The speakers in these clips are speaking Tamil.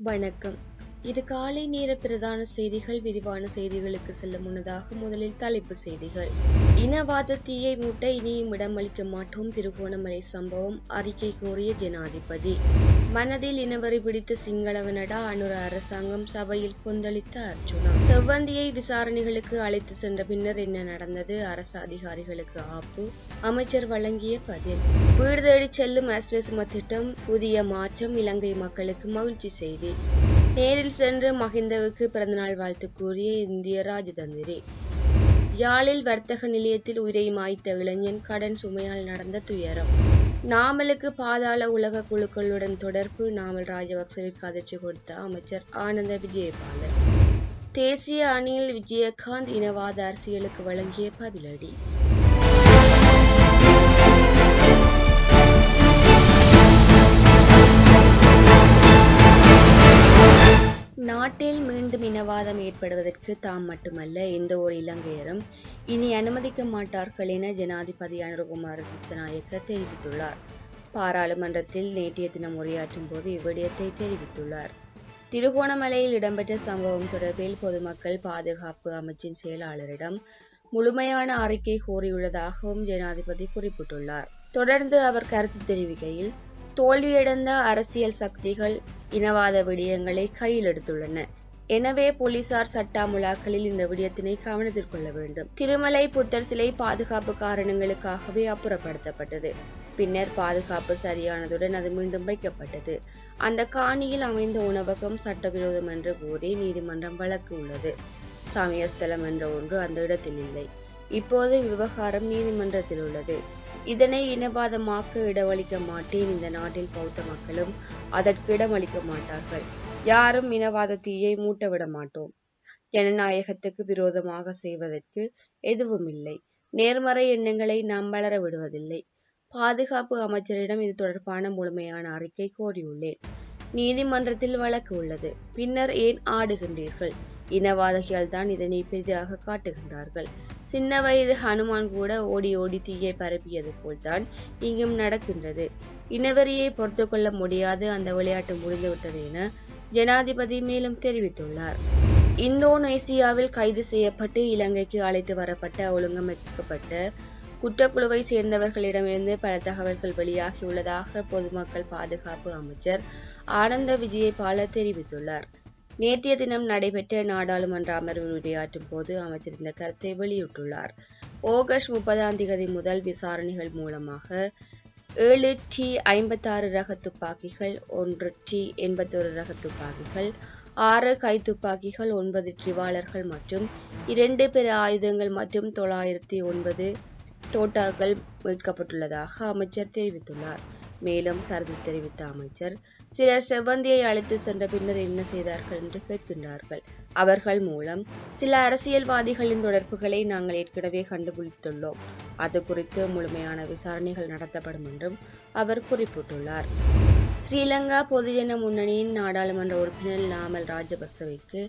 வணக்கம். இது காலை நேர பிரதான செய்திகள் விரிவான செய்திகளுக்கு செல்ல முன்னதாக முதலில் தலைப்பு செய்திகள். இனவாத தீயை மூட்ட இனியும் இடமளிக்க மாட்டோம் திருகோணமலை சம்பவம் அறிக்கை கோரிய ஜனாதிபதி. மனதில் இனவரி பிடித்த சிங்களவனடா அனுர அரசாங்கம் சபையில் கொந்தளித்த அர்ஜுனா. செவ்வந்தியை விசாரணைகளுக்கு அழைத்து சென்ற பின்னர் என்ன நடந்தது? அரசு அதிகாரிகளுக்கு ஆப்பு. அமைச்சர் வழங்கிய பதில். வீடு தேடி செல்லும் அஸ்வசம திட்டம் புதிய மாற்றம் இலங்கை மக்களுக்கு மகிழ்ச்சி செய்தி. நேரில் சென்று மகிந்தவுக்கு பிறந்தநாள் வாழ்த்து கூறிய இந்திய ராஜதந்திரி. யாழில் வர்த்தக நிலையத்தில் உயிரை மாய்த்த இளைஞன் கடன் சுமையால் நடந்த துயரம். நாமலுக்கு பாதாள உலக குழுக்களுடன் தொடர்பு நாமல் ராஜபக்சவிற்கு அதிர்ச்சி கொடுத்த அமைச்சர் ஆனந்த விஜயபாலன். தேசிய அணியில் விஜயகாந்த் இனவாத அரசியலுக்கு வழங்கிய பதிலடி. செயற்படுவதற்கு தாம் மட்டுமல்ல எந்த ஒரு இலங்கையரும் இனி அனுமதிக்க மாட்டார்கள் என ஜனாதிபதி அனுரகுமார திசநாயக்க தெரிவித்துள்ளார். பாராளுமன்றத்தில் நேற்றைய தினம் உரையாற்றும் போது இவ்விடயத்தை தெரிவித்துள்ளார். திருகோணமலையில் இடம்பெற்ற சம்பவம் தொடர்பில் பொதுமக்கள் பாதுகாப்பு அமைச்சின் செயலாளரிடம் முழுமையான அறிக்கை கோரியுள்ளதாகவும் ஜனாதிபதி குறிப்பிட்டுள்ளார். தொடர்ந்து அவர் கருத்து தெரிவிக்கையில் தோல்வியடைந்த அரசியல் சக்திகள் இனவாத விடயங்களை கையில் எடுத்துள்ளன. எனவே போலீசார் சட்டாமுலாக்களில் இந்த விடயத்தினை கவனத்தில் கொள்ள வேண்டும். திருமலை புத்தர் சிலை பாதுகாப்பு காரணங்களுக்காகவே அப்புறப்படுத்தப்பட்டது. பின்னர் பாதுகாப்பு சரியானதுடன் அது மீண்டும் வைக்கப்பட்டது. அந்த காணியில் அமைந்த உணவகம் சட்டவிரோதம் என்று கூறி நீதிமன்றம் வழக்கு உள்ளது. சமயஸ்தலம் என்ற ஒன்று அந்த இடத்தில் இல்லை. இப்போது விவகாரம் நீதிமன்றத்தில் உள்ளது. இதனை இனவாதமாக்க இடமளிக்க மாட்டேன். இந்த நாட்டில் பௌத்த மக்களும் அதற்கு இடமளிக்க மாட்டார்கள். யாரும் இனவாத தீயை மூட்ட விட மாட்டோம் ஜனநாயகத்துக்கு விரோதமாக செய்வதற்கு எதுவும் இல்லை நேர்மறை எண்ணங்களை நாம் வளர விடுவதில்லை. பாதுகாப்பு அமைச்சரிடம் இது தொடர்பான முழுமையான அறிக்கை கோரியுள்ளேன். நீதிமன்றத்தில் வழக்கு உள்ளது. பின்னர் ஏன் ஆடுகின்றீர்கள்? இனவாதிகள் தான் இதனை பெரிதாக காட்டுகின்றார்கள். சின்ன வயது ஹனுமான் கூட ஓடி ஓடி தீயை பரப்பியது போல்தான் இங்கும் நடக்கின்றது. இனவெறியை பொறுத்து கொள்ள முடியாது அந்த விளையாட்டு முடிந்துவிட்டது என ஜனாதிபதி மேலும் தெரிவித்துள்ளார். இந்தோனேசியாவில் கைது செய்யப்பட்டு இலங்கைக்கு அழைத்து வரப்பட்ட ஒழுங்கமைக்கப்பட்ட குற்றக்குழுவை சேர்ந்தவர்களிடமிருந்து பல தகவல்கள் வெளியாகியுள்ளதாக பொதுமக்கள் பாதுகாப்பு அமைச்சர் ஆனந்த விஜயபால தெரிவித்துள்ளார். நேற்றைய தினம் நடைபெற்ற நாடாளுமன்ற அமர்வில் உரையாற்றும் போது அமைச்சர் இந்த கருத்தை வெளியிட்டுள்ளார். ஆகஸ்ட் முப்பதாம் தேதி முதல் விசாரணைகள் மூலமாக ஏழு டி ஐம்பத்தாறு ரக துப்பாக்கிகள் ஒன்று டி எண்பத்தொரு ரக துப்பாக்கிகள் ஆறு கை துப்பாக்கிகள் ஒன்பது ட்ரிவாலர்கள் மற்றும் இரண்டு பிற ஆயுதங்கள் மற்றும் தொள்ளாயிரத்தி ஒன்பது தோட்டாக்கள் மீட்கப்பட்டுள்ளதாக அமைச்சர் தெரிவித்துள்ளார். மேலும் கருத்து தெரிவித்த அமைச்சர் சிலர் செவ்வந்தியை அழைத்து சென்ற பின்னர் என்ன செய்தார்கள் என்று கேட்கின்றார்கள். அவர்கள் மூலம் சில அரசியல்வாதிகளின் தொடர்புகளை நாங்கள் ஏற்கனவே கண்டுபிடித்துள்ளோம். அது குறித்து முழுமையான விசாரணைகள் நடத்தப்படும் என்றும் அவர் குறிப்பிட்டுள்ளார். ஸ்ரீலங்கா பொதுஜன முன்னணியின் நாடாளுமன்ற உறுப்பினர் லாமல் ராஜபக்சவிற்கு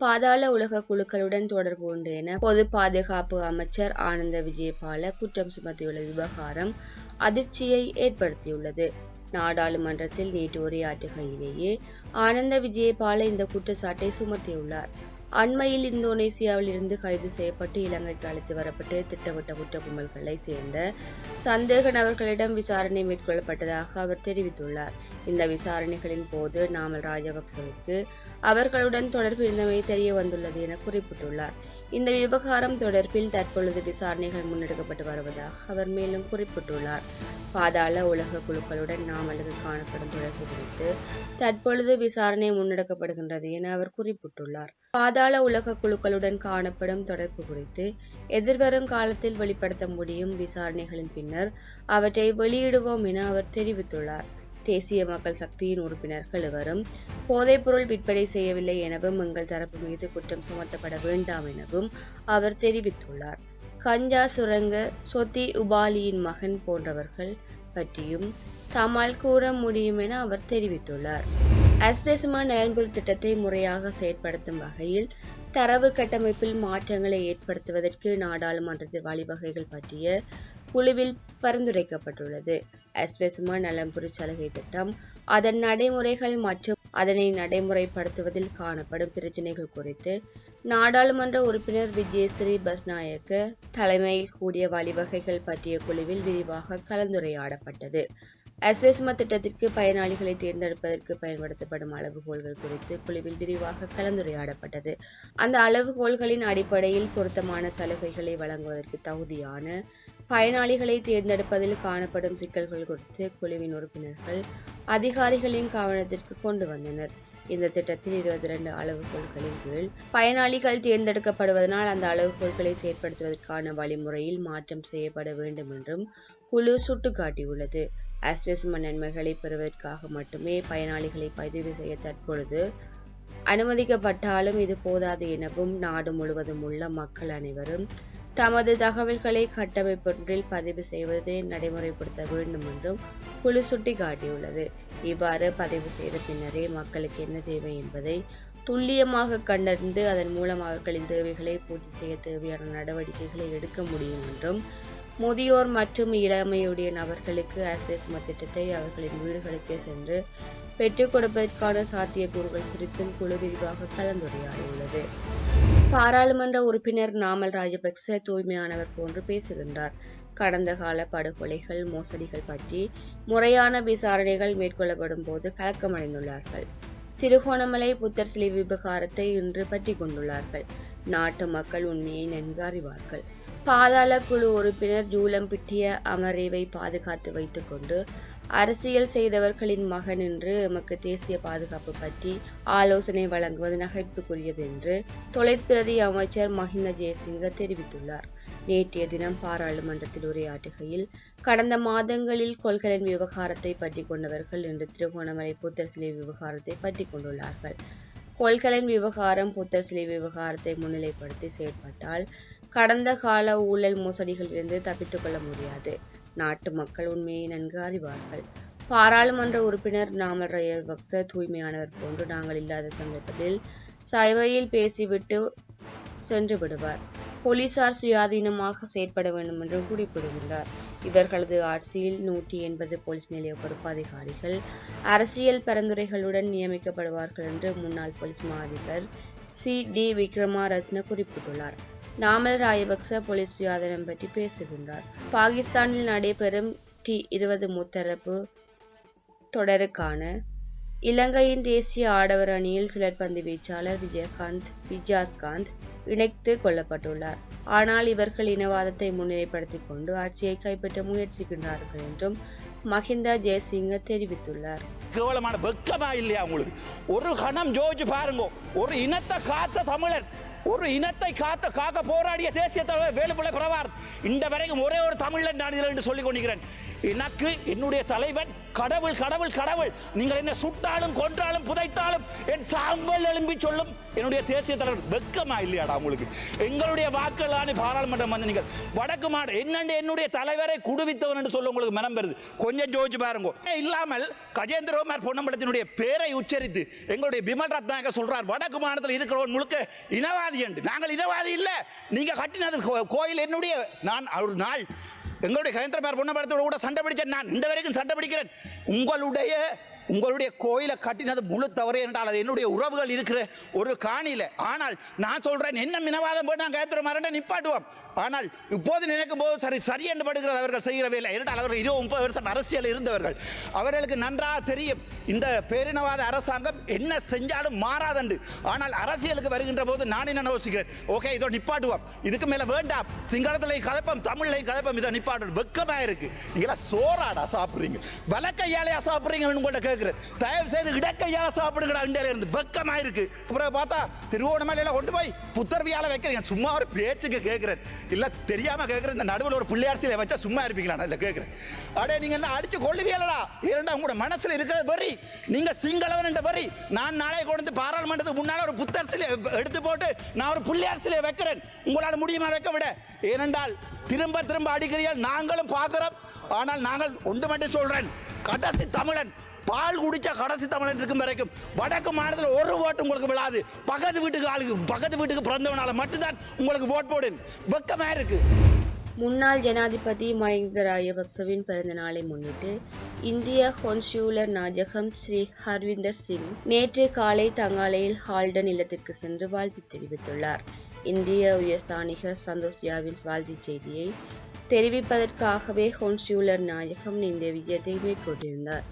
பாதாள உலக குழுக்களுடன் தொடர்பு உண்டு என பொது பாதுகாப்பு அமைச்சர் ஆனந்த விஜயபால குற்றம் சுமத்தியுள்ள விவகாரம் அதிர்ச்சியை ஏற்படுத்தியுள்ளது. நாடாளுமன்றத்தில் நேற்று உரையாற்றுகையிலேயே ஆனந்த விஜயபால இந்த குற்றச்சாட்டை சுமத்தியுள்ளார். அண்மையில் இந்தோனேசியாவில் இருந்து கைது செய்யப்பட்டு இலங்கைக்கு அழைத்து வரப்பட்டு திட்டமிட்ட குற்ற கும்பல்களை சேர்ந்த சந்தேக நபர்களிடம் விசாரணை மேற்கொள்ளப்பட்டதாக அவர் தெரிவித்துள்ளார். இந்த விசாரணைகளின் போது நாமல் ராஜபக்சவுக்கு அவர்களுடன் தொடர்பு இருந்தமை தெரிய வந்துள்ளது என குறிப்பிட்டுள்ளார். இந்த விவகாரம் தொடர்பில் தற்பொழுது விசாரணைகள் முன்னெடுக்கப்பட்டு வருவதாக அவர் மேலும் குறிப்பிட்டுள்ளார். பாதாள உலக குழுக்களுடன் நாம் அல்லது காணப்படும் தொடர்பு குறித்து தற்பொழுது விசாரணை முன்னெடுக்கப்படுகின்றது என அவர் குறிப்பிட்டுள்ளார். பாதாள உலக குழுக்களுடன் காணப்படும் தொடர்பு குறித்து எதிர்வரும் காலத்தில் வெளிப்படுத்த முடியும் விசாரணைகளின் பின்னர் அவற்றை வெளியிடுவோம் என அவர் தெரிவித்துள்ளார். தேசிய மக்கள் சக்தியின் உறுப்பினர்கள் இவரும் போதைப்பொருள் விற்பனை செய்யவில்லை எனவும் எங்கள் தரப்பு மீது குற்றம் சுமத்தப்பட வேண்டாம் எனவும் அவர் தெரிவித்துள்ளார். கஞ்சா சுரங்க சொத்தி உபாலியின் மகன் போன்றவர்கள் பற்றியும் தமால் கூற முடியும் என அவர் தெரிவித்துள்ளார். அஸ்வெசுமா நயன்புல் திட்டத்தை முறையாக செயற்படுத்தும் வகையில் தரவு கட்டமைப்பில் மாற்றங்களை ஏற்படுத்துவதற்கு நாடாளுமன்றத்தில் வழிவகைகள் பற்றிய குழுவில் பரிந்துரைக்கப்பட்டுள்ளது. அஸ்வெசுமா நலன்புரி சலுகை திட்டம் அதன் நடைமுறைகள் மற்றும் அதனை நடைமுறைப்படுத்துவதில் காணப்படும் பிரச்சினைகள் குறித்து நாடாளுமன்ற உறுப்பினர் விஜயஸ்ரீ பஸ்நாயக்க தலைமையில் கூடிய வழிவகைகள் பற்றிய குழுவில் விரிவாக கலந்துரையாடப்பட்டது. அஸ்வஸ்ம திட்டத்திற்கு பயனாளிகளை தேர்ந்தெடுப்பதற்கு பயன்படுத்தப்படும் அளவுகோல்கள் குறித்து குழுவில் விரிவாக கலந்துரையாடப்பட்டது. அந்த அளவுகோல்களின் அடிப்படையில் பொருத்தமான சலுகைகளை வழங்குவதற்கு தகுதியான பயனாளிகளை தேர்ந்தெடுப்பதில் காணப்படும் சிக்கல்கள் குறித்து குழுவின் உறுப்பினர்கள் அதிகாரிகளின் கவனத்திற்கு கொண்டு வந்தனர். இந்த திட்டத்தில் இருபத்தி இரண்டு அளவுகோல்களின் கீழ் பயனாளிகள் தேர்ந்தெடுக்கப்படுவதனால் அந்த அளவுகோல்களை செயற்படுத்துவதற்கான வழிமுறையில் மாற்றம் செய்யப்பட வேண்டும் என்றும் குழு சுட்டுக்காட்டியுள்ளது. அஸ்வஸ்ம நன்மைகளை பெறுவதற்காக மட்டுமே பயனாளிகளை பதிவு செய்ய தற்பொழுது அனுமதிக்கப்பட்டாலும் இது போதாது எனவும் நாடு முழுவதும் உள்ள மக்கள் அனைவரும் தமது தகவல்களை கட்டமைப்பொன்றில் பதிவு செய்வதை நடைமுறைப்படுத்த வேண்டும் என்றும் குழு சுட்டிக்காட்டியுள்ளது. இவ்வாறு பதிவு செய்த பின்னரே மக்களுக்கு என்ன தேவை என்பதை துல்லியமாக கண்டறிந்து அதன் மூலம் அவர்களின் தேவைகளை பூர்த்தி செய்ய தேவையான நடவடிக்கைகளை எடுக்க முடியும் என்றும் முதியோர் மற்றும் இளமையுடைய நபர்களுக்கு ஆஸ்வேஸ்ம திட்டத்தை அவர்களின் வீடுகளுக்கே சென்று பெற்றுக் கொடுப்பதற்கான சாத்தியக்கூறுகள் குறித்தும் குழு விரிவாக கலந்துரையாடியுள்ளது. பாராளுமன்ற உறுப்பினர் நாமல் ராஜபக்ச தூய்மையானவர் போன்று பேசுகின்றார். கடந்த கால படுகொலைகள் மோசடிகள் பற்றி முறையான விசாரணைகள் மேற்கொள்ளப்படும் போது கலக்கமடைந்துள்ளார்கள். திருகோணமலை புத்தர் சிலை விவகாரத்தை இன்று பற்றி கொண்டுள்ளார்கள். நாட்டு மக்கள் உண்மையை நன்கு அறிவார்கள். பாதாள குழு உறுப்பினர் ஜூலம் பிட்டிய அமரேவை பாதுகாத்து வைத்துக்கொண்டு அரசியல் செய்தவர்களின் மகன் என்று எமக்கு தேசிய பாதுகாப்பு பற்றி ஆலோசனை வழங்குவது நகைப்புக்குரியது என்று தொலைப்பிரதி அமைச்சர் மஹிந்த ஜெயசிங்க தெரிவித்துள்ளார். நேற்றைய தினம் பாராளுமன்றத்தில் உரையாற்றுகையில் கடந்த மாதங்களில் கொள்கலன் விவகாரத்தை பற்றி கொண்டவர்கள் இன்று திருகோணமலை புத்தர் சிலை விவகாரத்தை பற்றி கொண்டுள்ளார்கள். கொள்கலன் விவகாரம் புத்தர் சிலை விவகாரத்தை முன்னிலைப்படுத்தி செயற்பட்டால் கடந்த கால ஊழல் மோசடிகளிலிருந்து தப்பித்துக் கொள்ள முடியாது. நாட்டு மக்கள் உண்மையை நன்கு அறிவார்கள். பாராளுமன்ற உறுப்பினர் நாமல் ராஜபக்ச தூய்மையானவர் போன்று நாங்கள் இல்லாத சந்தர்ப்பத்தில் சைவையில் பேசிவிட்டு சென்று விடுவார் போலீசார் சுயாதீனமாக செயற்பட வேண்டும் என்று குறிப்பிடுகின்றார் இவர்களது ஆட்சியில் நூற்றி எண்பது போலீஸ் நிலைய பொறுப்பு அதிகாரிகள் அரசியல் பரிந்துரைகளுடன் நியமிக்கப்படுவார்கள் என்று முன்னாள் போலீஸ் மா அதிபர் சி. டி. விக்ரமாரத்ன குறிப்பிட்டுள்ளார். நாமல் ராயபக்ச போலீஸ் சுயாதீனம் பற்றி பேசுகின்றார். பாகிஸ்தானில் நடைபெறும் டி இருபது முத்தரப்பு தொடருக்கான இலங்கையின் தேசிய ஆடவர் அணியில் சுழற்பந்து வீச்சாளர் விஜயகாந்த் விஜாஸ்காந்த் இணைத்து கொள்ளப்பட்டுள்ளார். ஆனால் இவர்கள் இனவாதத்தை முன்னிலைப்படுத்திக் கொண்டு ஆட்சியை கைப்பற்ற முயற்சிக்கின்றார்கள் என்றும் மஹிந்த ஜெயசிங்க தெரிவித்துள்ளார். கேவலமான வெக்கமா இல்லையா உங்களுக்கு? ஒரு கணம் ஜோதிச்சு பாருங்க. ஒரு இனத்தை காத்த தமிழன் ஒரு இனத்தை காத்த காக்க போராடிய தேசிய தலைவர் வேலுப்பிள்ளை பிரபார் இந்த வரைக்கும் ஒரே ஒரு தமிழன் நான் இதில் என்று சொல்லிக் கொண்டிருக்கிறேன். எனக்கு என்னுடைய தலைவன் கடவுள் கடவுள் கடவுள். நீங்கள் என்ன சுட்டாலும் கொன்றாலும் புதைத்தாலும் என் சாம்பல் எழும்பி சொல்லும் என்னுடைய தேசிய தலைவர் வெக்கமா இல்லையாடா உங்களுக்கு? எங்களுடைய வாக்குகளான பாராளுமன்றம் வந்து நீங்கள் வடக்கு மாடு என்னண்டு என்னுடைய தலைவரை குடுவித்தவன் என்று சொல்ல உங்களுக்கு மனம் வருது? கொஞ்சம் ஜோதிச்சு பாருங்க. இல்லாமல் கஜேந்திரகுமார் பொன்னம்பலத்தினுடைய பேரை உச்சரித்து எங்களுடைய பிமல் ரத்னாக சொல்றார் வடக்கு மாநிலத்தில் இருக்கிறவன் முழுக்க இனவாதி என்று. நாங்கள் இனவாதி இல்லை. நீங்க கட்டினது கோ- கோயில் என்னுடைய நான் ஒரு நாள் எங்களுடைய கஜேந்திரமார் பொன்னம்பலத்தோட கூட சண்டை பிடிச்சேன் நான். இந்த வரைக்கும் சண்டை பிடிக்கிறேன். உங்களுடைய உங்களுடைய கோயிலை கட்டினது முழு தவறு என்றால் அது என்னுடைய உறவுகள் இருக்கிற ஒரு காணியில. ஆனால் நான் சொல்கிறேன் என்ன மினவாதம் போய் நான் கயத்திர மாறேன் நிப்பாட்டுவோம். ஆனால் இப்போது நினைக்கும் போது சரி சரி என்று படுகிறது அவர்கள் செய்கிற வேலை என்றால் அவர்கள் இருபது முப்பது வருஷம் அரசியல் இருந்தவர்கள். அவர்களுக்கு நன்றாக தெரியும் இந்த பேரினவாத அரசாங்கம் என்ன செஞ்சாலும் மாறாதண்டு ஆனால் அரசியலுக்கு வருகின்ற போது நான் என்ன யோசிக்கிறேன்? ஓகே இதோ நிப்பாட்டுவோம். இதுக்கு மேலே வேண்டாம். சிங்களத்தில் கதப்பம் தமிழ்லையும் கதப்பம் இதை நிப்பாட்டு வெக்கமாக இருக்கு நீங்களா சோறாடா சாப்பிட்றீங்க. வலக்கையாலையா உங்கள்கிட்ட கேட்க கேட்கிறேன் தயவு செய்து இடக்கையால சாப்பிடுங்கடா இந்தியால இருந்து. வெக்கமா இருக்கு அப்புறம் பார்த்தா திருவோணமலையில கொண்டு போய் புத்தர்வியால வைக்கிறீங்க சும்மா ஒரு பேச்சுக்கு கேட்கிறேன். இல்ல தெரியாம கேட்கிறேன். இந்த நடுவில் ஒரு பிள்ளையாரசியில வச்சா சும்மா இருப்பீங்களா? நான் இதில் கேட்கிறேன். அடே நீங்க என்ன அடிச்சு கொள்ளுவியலடா இரண்டா உங்களோட மனசுல இருக்கிற வரி நீங்க சிங்களவன் என்ற வரி நான் நாளை கொண்டு வந்து பாராளுமன்றத்துக்கு முன்னால ஒரு புத்தர் சிலை எடுத்து போட்டு நான் ஒரு பிள்ளையார் சிலையை வைக்கிறேன். உங்களால் முடியுமா வைக்க விட? ஏனென்றால் திரும்ப திரும்ப அடிக்கிறீர்கள் நாங்களும் பார்க்கிறோம். ஆனால் நாங்கள் ஒன்று மட்டும் சொல்றேன். கடைசி தமிழன் பால் குடிச்ச கடைசி தமிழன் இருக்கும் வரைக்கும். வடக்கு மாநிலத்தில் ஒரு ஓட்டு உங்களுக்கு விழாது. பக்கத்து வீட்டுக்கு ஆளுக்கு பக்கத்து வீட்டுக்கு பிறந்தவனால மட்டும்தான் உங்களுக்கு ஓட் போடு வெக்கமா இருக்கு. முன்னாள் ஜனாதிபதி மஹிந்த ராஜபக்சவின் பிறந்த நாளை முன்னிட்டு இந்திய கொன்சியூலர் நாயகம் ஸ்ரீ ஹர்விந்தர் சிங் நேற்று காலை தங்காலையில் ஹால்டன் இல்லத்திற்கு சென்று வாழ்த்து தெரிவித்துள்ளார். இந்திய உயர்ஸ்தானிகர் சந்தோஷ் ஜாவின் வாழ்த்துச் செய்தியை தெரிவிப்பதற்காகவே கொன்சியூலர் நாயகம் இந்த விஜயத்தை மேற்கொண்டிருந்தார்.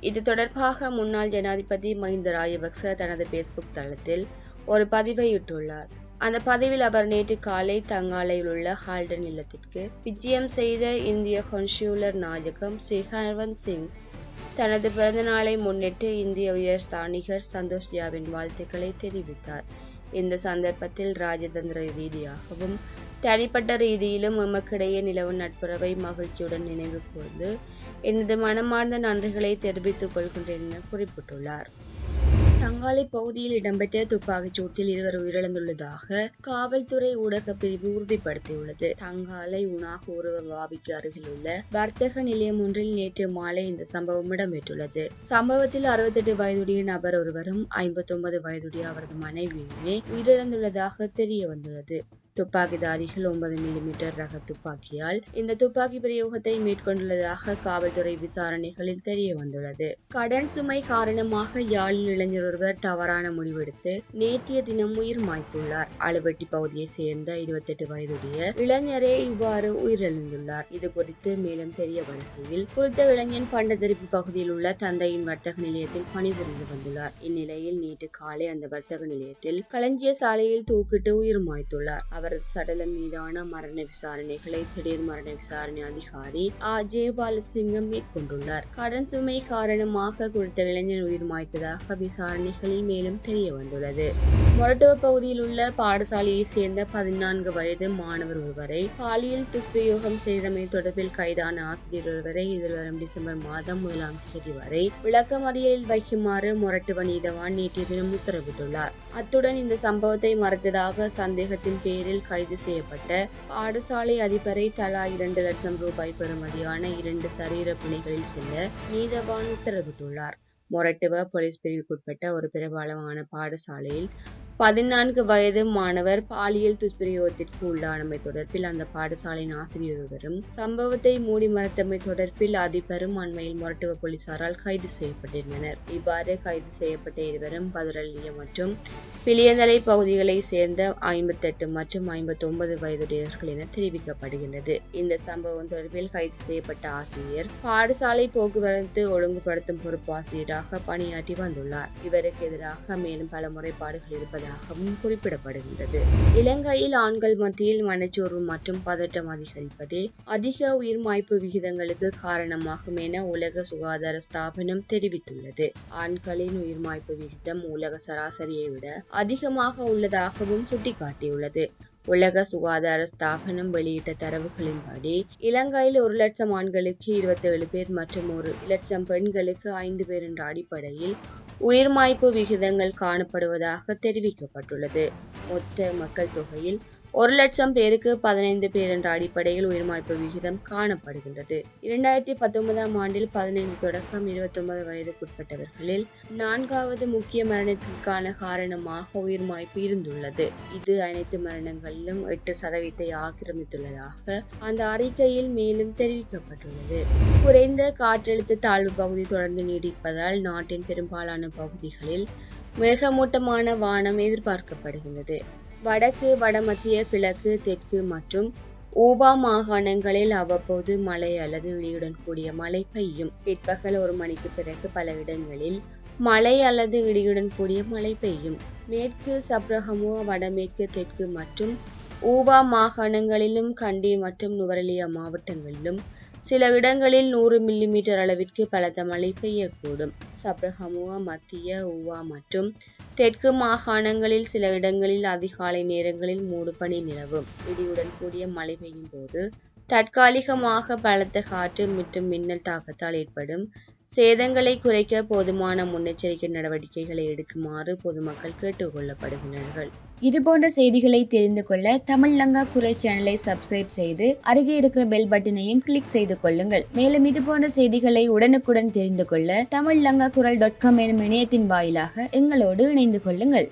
இது தொடர்பாக முன்னாள் ஜனாதிபதி மஹிந்த ராஜபக்ச தனது பேஸ்புக் தளத்தில் ஒரு பதிவை இட்டுள்ளார். அந்த பதிவில் அவர் நேற்று காலை தங்காலையில் உள்ள ஹால்டன் இல்லத்திற்கு விஜயம் செய்த இந்திய கொன்சியூலர் நாயகம் ஸ்ரீ ஹர்வந்த் சிங் தனது பிறந்தநாளை முன்னிட்டு இந்திய உயர் ஸ்தானிகர் சந்தோஷ் ஜாவின் வாழ்த்துக்களை தெரிவித்தார். இந்த சந்தர்ப்பத்தில் ராஜதந்திர ரீதியாகவும் தனிப்பட்ட ரீதியிலும் எமக்கிடையே நிலவும் நட்புறவை மகிழ்ச்சியுடன் நினைவு கூர்ந்து எனது மனமார்ந்த நன்றிகளை தெரிவித்துக் கொள்கின்றேன் என குறிப்பிட்டுள்ளார். தங்காலை பகுதியில் இடம்பெற்ற துப்பாக்கிச் சூட்டில் இருவர் உயிரிழந்துள்ளதாக காவல்துறை ஊடகப் பிரிவு உறுதிப்படுத்தியுள்ளது. தங்காலை உணாக உருவ வாபிக்கு அருகில் உள்ள வர்த்தக நிலையம் ஒன்றில் நேற்று மாலை இந்த சம்பவம் இடம்பெற்றுள்ளது. சம்பவத்தில் அறுபத்தெட்டு வயதுடைய நபர் ஒருவரும் ஐம்பத்தொன்பது வயதுடைய அவரது மனைவியுமே உயிரிழந்துள்ளதாக தெரிய வந்துள்ளது துப்பாக்கிதாரிகள் ஒன்பது மில்லிமீட்டர் ரக துப்பாக்கியால் இந்த துப்பாக்கி பிரயோகத்தை மேற்கொண்டுள்ளதாக காவல்துறை விசாரணைகளில் தெரிய வந்துள்ளது. கடன் சுமை காரணமாக யாழில் இளைஞர் ஒருவர் தவறான முடிவெடுத்து நேற்றைய தினம் உயிர் மாய்த்துள்ளார். அலுவட்டி பகுதியை சேர்ந்த இருபத்தெட்டு வயதுடைய இளைஞரே இவ்வாறு உயிரிழந்துள்ளார். இது குறித்து மேலும் தெரிய வருகையில் குறித்த இளைஞன் பண்டதரிப்பு பகுதியில் உள்ள தந்தையின் வர்த்தக நிலையத்தில் பணிபுரிந்து வந்துள்ளார். இந்நிலையில் நேற்று காலை அந்த வர்த்தக நிலையத்தில் களஞ்சிய சாலையில் தூக்கிட்டு உயிர் மாய்த்துள்ளார். அவர் அவரது சடலம் மீதான மரண விசாரணைகளை திடீர் மரண விசாரணை அதிகாரி ஆ. ஜெயபாலசிங்கம் மேற்கொண்டுள்ளார். கடன் சுமை காரணமாக குறித்த இளைஞர் உயிர் மாய்த்ததாக விசாரணைகளில் மேலும் தெரிய வந்துள்ளது. மொரட்டோ பகுதியில் உள்ள பாடசாலையை சேர்ந்த பதினான்கு வயது மாணவர் ஒருவரை பாலியல் துஷ்பிரயோகம் செய்தமை தொடர்பில் கைதான ஆசிரியர் ஒருவரை எதிர்வரும் டிசம்பர் மாதம் முதலாம் தேதி வரை விளக்கமறியலில் வைக்குமாறு மொரட்டுவ நீதவான் நேற்றைய தினம் உத்தரவிட்டுள்ளார். அத்துடன் இந்த சம்பவத்தை மறைத்ததாக சந்தேகத்தின் பேரில் கைது செய்யப்பட்ட பாடசாலை அதிபரை தலா இரண்டு லட்சம் ரூபாய் பெறுமதியான இரண்டு சரீர பிணைகளில் செல்ல நீதவான் உத்தரவிட்டுள்ளார். மொரட்டுவ போலீஸ் பிரிவுக்குட்பட்ட ஒரு பிரபலமான பாடசாலையில் பதினான்கு வயது மாணவர் பாலியல் துஷ்பிரயோகத்திற்கு உள்ளானமை தொடர்பில் அந்த பாடசாலையின் ஆசிரியர் ஒருவரும் சம்பவத்தை மூடி மறைத்தமை தொடர்பில் அதிபரும் அண்மையில் மொரட்டுவ போலீசாரால் கைது செய்யப்பட்டிருந்தனர். இவ்வாறு கைது செய்யப்பட்ட இருவரும் பதுரல்லிய மற்றும் பிளியந்தலை பகுதிகளை சேர்ந்த ஐம்பத்தெட்டு மற்றும் ஐம்பத்தொன்பது வயதுடையவர்கள் என தெரிவிக்கப்படுகின்றது. இந்த சம்பவம் தொடர்பில் கைது செய்யப்பட்ட ஆசிரியர் பாடசாலை போக்குவரத்து ஒழுங்குபடுத்தும் பொறுப்பு ஆசிரியராக பணியாற்றி வந்துள்ளார். இவருக்கு எதிராக மேலும் பல முறைப்பாடுகள் வருவதாகவும் குறிப்பிடப்படுகின்றது. இலங்கையில் ஆண்கள் மத்தியில் மனச்சோர்வு மற்றும் பதட்டம் அதிகரிப்பதே அதிக உயிர் மாய்ப்பு விகிதங்களுக்கு காரணமாகும் என உலக சுகாதார ஸ்தாபனம் தெரிவித்துள்ளது. ஆண்களின் உயிர் மாய்ப்பு விகிதம் உலக சராசரியை விட அதிகமாக உள்ளதாகவும் சுட்டிக்காட்டியுள்ளது. உலக சுகாதார ஸ்தாபனம் வெளியிட்ட தரவுகளின்படி இலங்கையில் ஒரு லட்சம் ஆண்களுக்கு இருபத்தேழு பேர் மற்றும் ஒரு லட்சம் பெண்களுக்கு ஐந்து பேர் என்ற அடிப்படையில் உயிர்மாய்ப்பு விகிதங்கள் காணப்படுவதாக தெரிவிக்கப்பட்டுள்ளது. மொத்த மக்கள் தொகையில் ஒரு லட்சம் பேருக்கு பதினைந்து பேர் என்ற அடிப்படையில் உயிர்மாய்ப்பு விகிதம் காணப்படுகின்றது. இரண்டாயிரத்தி பத்தொன்பதாம் ஆண்டில் பதினைந்து தொடக்கம் இருபத்தொன்பது வயதுக்குட்பட்டவர்களில் நான்காவது முக்கிய மரணத்திற்கான காரணமாக உயிர்மாய்ப்பு இருந்துள்ளது. இது அனைத்து மரணங்களிலும் எட்டு சதவீதத்தை ஆக்கிரமித்துள்ளதாக அந்த அறிக்கையில் மேலும் தெரிவிக்கப்பட்டுள்ளது. குறைந்த காற்றழுத்த தாழ்வு பகுதி தொடர்ந்து நீடிப்பதால் நாட்டின் பெரும்பாலான பகுதிகளில் மேகமூட்டமான வானம் எதிர்பார்க்கப்படுகின்றது. வடக்கு வடமத்திய கிழக்கு தெற்கு மற்றும் ஊபா மாகாணங்களில் அவ்வப்போது மழை அல்லது இடியுடன் கூடிய மழை பெய்யும். பிற்பகல் ஒரு மணிக்கு பிறகு பல இடங்களில் மழை அல்லது இடியுடன் கூடிய மழை பெய்யும். மேற்கு சப்ரஹமோ வடமேற்கு தெற்கு மற்றும் ஊபா மாகாணங்களிலும் கண்டி மற்றும் நுவரலியா மாவட்டங்களிலும் சில இடங்களில் நூறு மில்லிமீட்டர் அளவிற்கு பலத்த மழை பெய்யக்கூடும். சப்ரஹமுவா மத்திய உவா மற்றும் தெற்கு மாகாணங்களில் சில இடங்களில் அதிகாலை நேரங்களில் மூடுபனி நிலவும். இடியுடன் கூடிய மழை பெய்யும் போது தற்காலிகமாக பலத்த காற்று மற்றும் மின்னல் தாக்கத்தால் ஏற்படும் சேதங்களை குறைக்க போதுமான முன்னெச்சரிக்கை நடவடிக்கைகளை எடுக்குமாறு பொதுமக்கள் கேட்டுக்கொள்ளப்படுகின்றனர். இது போன்ற செய்திகளை தெரிந்து கொள்ள தமிழ் லங்கா குரல் சேனலை சப்ஸ்கிரைப் செய்து அருகே இருக்கிற பெல் பட்டனையும் கிளிக் செய்து கொள்ளுங்கள். மேலும் இது போன்ற செய்திகளை உடனுக்குடன் தெரிந்து கொள்ள தமிழ் லங்கா குரல் டாட் காம் எனும் இணையத்தின் வாயிலாக எங்களோடு இணைந்து கொள்ளுங்கள்.